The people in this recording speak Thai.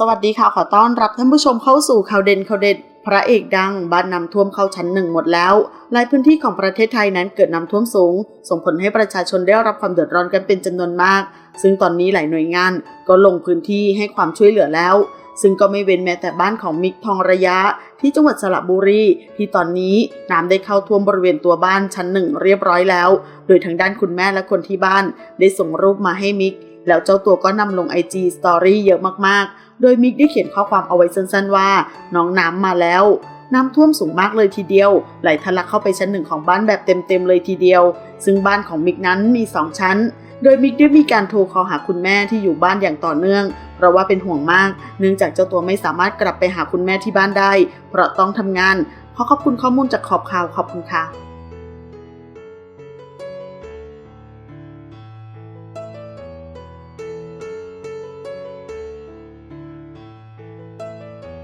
สวัสดีค่ะ ขอต้อนรับท่านผู้ชมเข้าสู่ข่าวเด่นข่าวเด็ด พระเอกดังบ้านน้ำท่วมเข้าชั้นหนึ่งหมดแล้วหลายพื้นที่ของประเทศไทยนั้นเกิดน้ำท่วมสูง ส่งผลให้ประชาชนได้รับความเดือดร้อนกันเป็นจำนวนมาก ซึ่งตอนนี้หลายหน่วยงานก็ลงพื้นที่ให้ความช่วยเหลือแล้ว ซึ่งก็ไม่เว้นแม้แต่บ้านของมิกทองระยะ ที่จังหวัดสระบุรี ที่ตอนนี้น้ำได้เข้าท่วมบริเวณตัวบ้านชั้นหนึ่งเรียบร้อยแล้ว โดยทางด้านคุณแม่และคนที่บ้านได้ส่งรูปมาให้มิก แล้วเจ้าตัวก็นำลง IG Story เยอะมากๆ โดยมิกได้เขียนข้อความเอาไว้สั้นๆ ว่า น้องน้ำมาแล้ว น้ำท่วมสูงมากเลยทีเดียว ไหลทะลักเข้าไปชั้นหนึ่งของบ้านแบบเต็มๆเลยทีเดียว ซึ่งบ้านของมิกนั้นมี2ชั้นโดยมิกได้มีการโทรคอหาคุณแม่ที่อยู่บ้านอย่างต่อเนื่อง เพราะว่าเป็นห่วงมาก เนื่องจากเจ้าตัวไม่สามารถกลับไปหาคุณแม่ที่บ้านได้ เพราะต้องทำงาน ขอขอบคุณข้อมูลจากขอบข่าวขอบคุณค่ะ